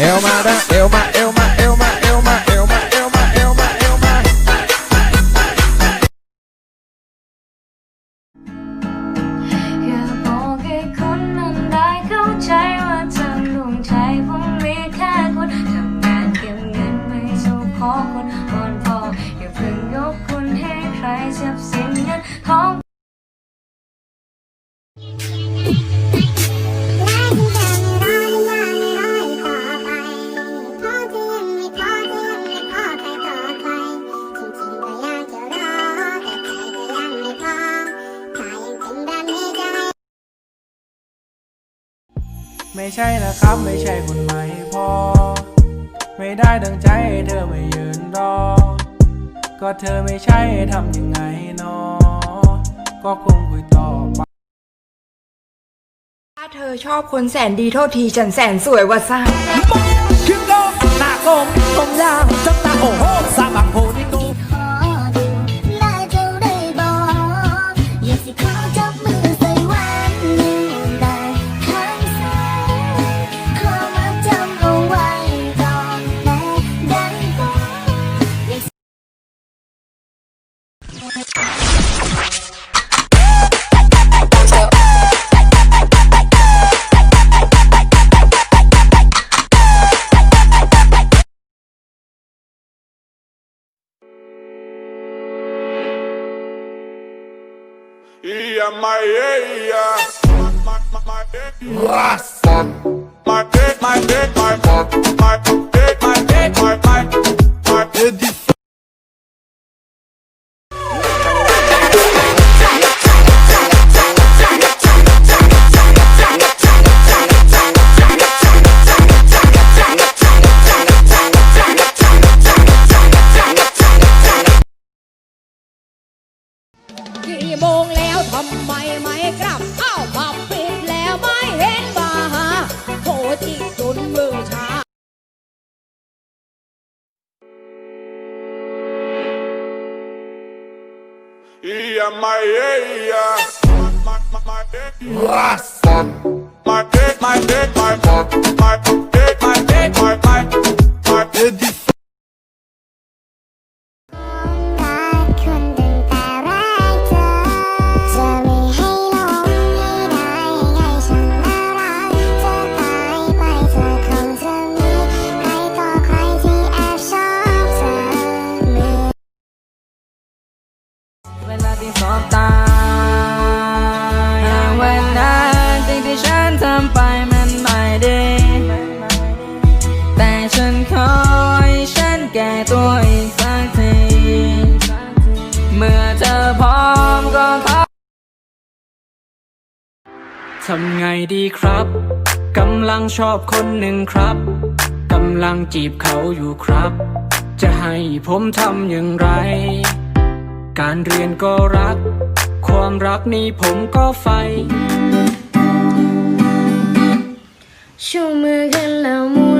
É uma, é uma, é ไม่ใช่นะครับไม่ใช่คนใหม่พอ ไม่ได้ดังใจเธอไม่ยืนรอ ก็เธอไม่ใช่ทำยังไงนอ ก็คงคุยต่อไป ถ้าเธอชอบคนแสนดีโทษทีฉันแสนสวยว่าซ่า คิมโกหน้าโกงตรงยางจังตาโอ้โหสาบังโพนิโก Ia maia My dick, my my, my, my, my, my, my, my, my, my area, my area. Rasta. My day, my day, my my day, my day, my my my day. ทำไงดีครับ กำลังชอบคนหนึ่งครับ กำลังจีบเขาอยู่ครับ จะให้ผมทำอย่างไร การเรียนก็รัก ความรักนี้ผมก็ไฟ ชูมือกันแล้วมุน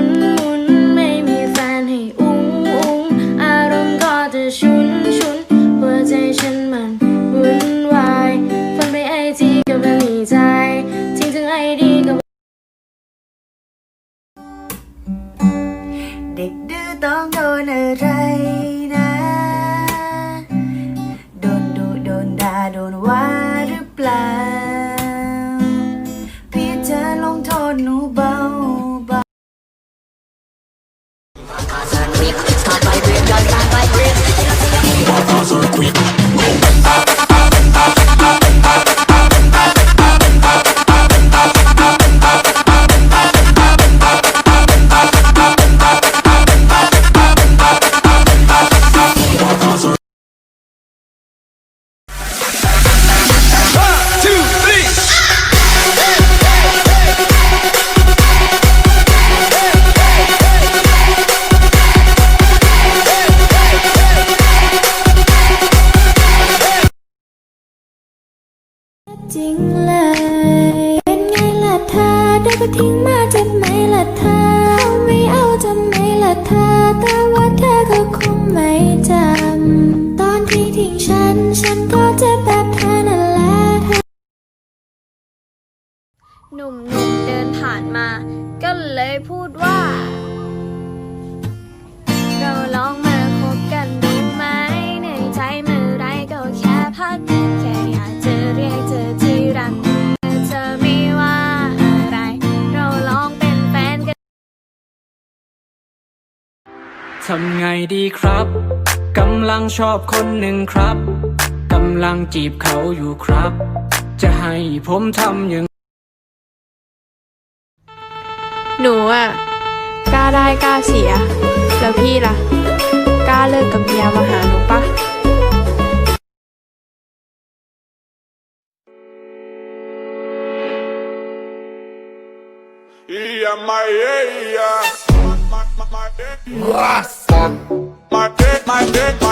ฉันก็จะแบบเธอนั่นแหละหนุ่มๆเดินผ่านมา ก็เลยพูดว่า เราลองมาคบกันดูไหมเหนื่อยใจเมื่อไรก็แค่พัก แค่อยากจะเรียกเธอที่รักเธอไม่ว่าอะไร เราลองเป็นแฟนกัน ทำไงดีครับ กำลังชอบคนหนึ่งครับำลังจีบเขาอยู่ครับ จะให้ผมทำยังหนูอะกล้าได้กล้าเสีย แล้วพี่ล่ะ กล้าเลิกกับเมียมาหาหนูปะ Yeah, my yeah, yeah. My,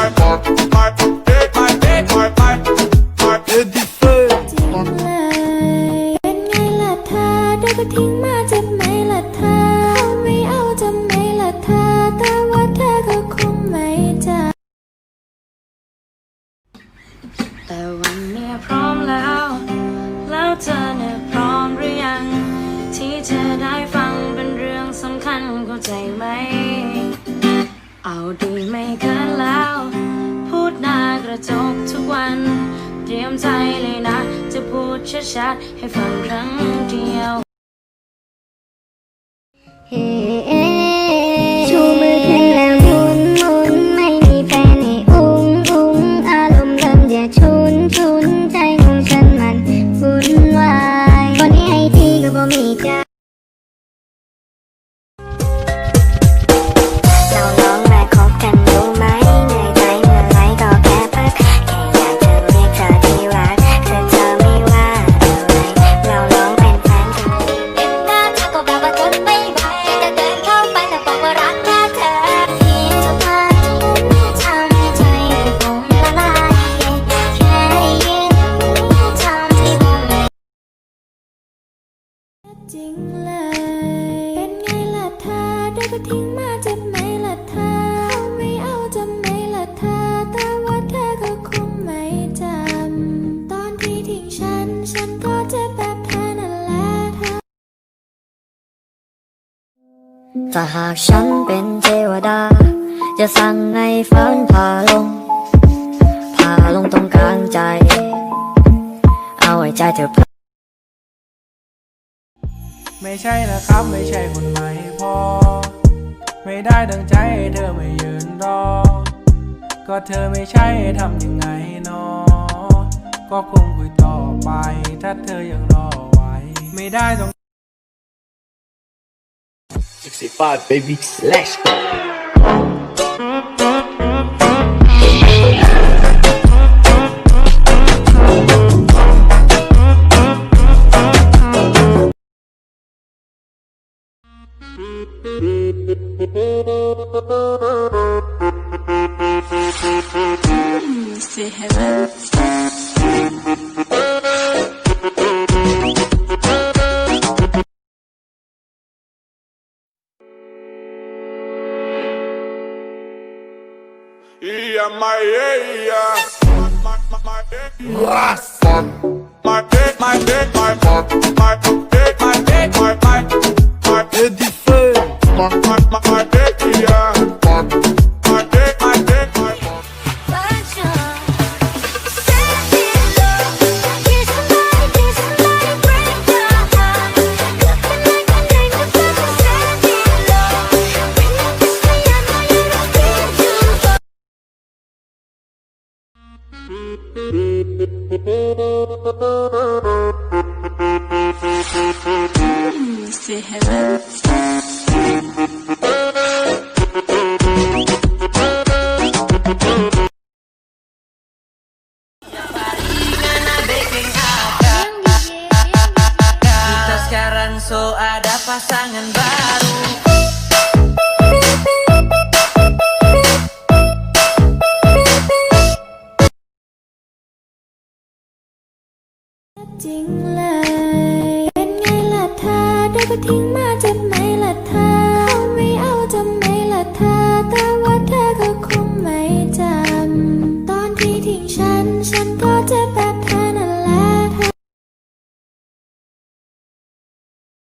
แต่วันเนี้ยพร้อมแล้ว แล้วเธอเนี่ยพร้อมหรือยัง ที่เธอได้ฟังเป็นเรื่องสำคัญเข้าใจไหม เอาดีไม่เกินแล้ว พูดหน้ากระจกทุกวัน เตรียมใจเลยนะ จะพูดชัดๆให้ฟังครั้งเดียว ถ้าหากฉันเป็นเทวดา จะสั่งให้ฟ้นผ่าลงผ่าลงตรงกลางใจ เอาไว้ใจเธอไม่ใช่นะครับไม่ใช่คนใหม่พอ ไม่ได้ดังใจเธอไม่ยืนรอ ก็เธอไม่ใช่ทำยังไงนอ ก็คงคุยต่อไป ถ้าเธอยังรอไว้ ไม่ได้ต้อง Say five, baby. Let's go. Say hello. Rasta. My my my dick, my dick. จริงเลย เป็นไงล่ะเธอได้ก็ทิ้งมาจนไหมล่ะเธอ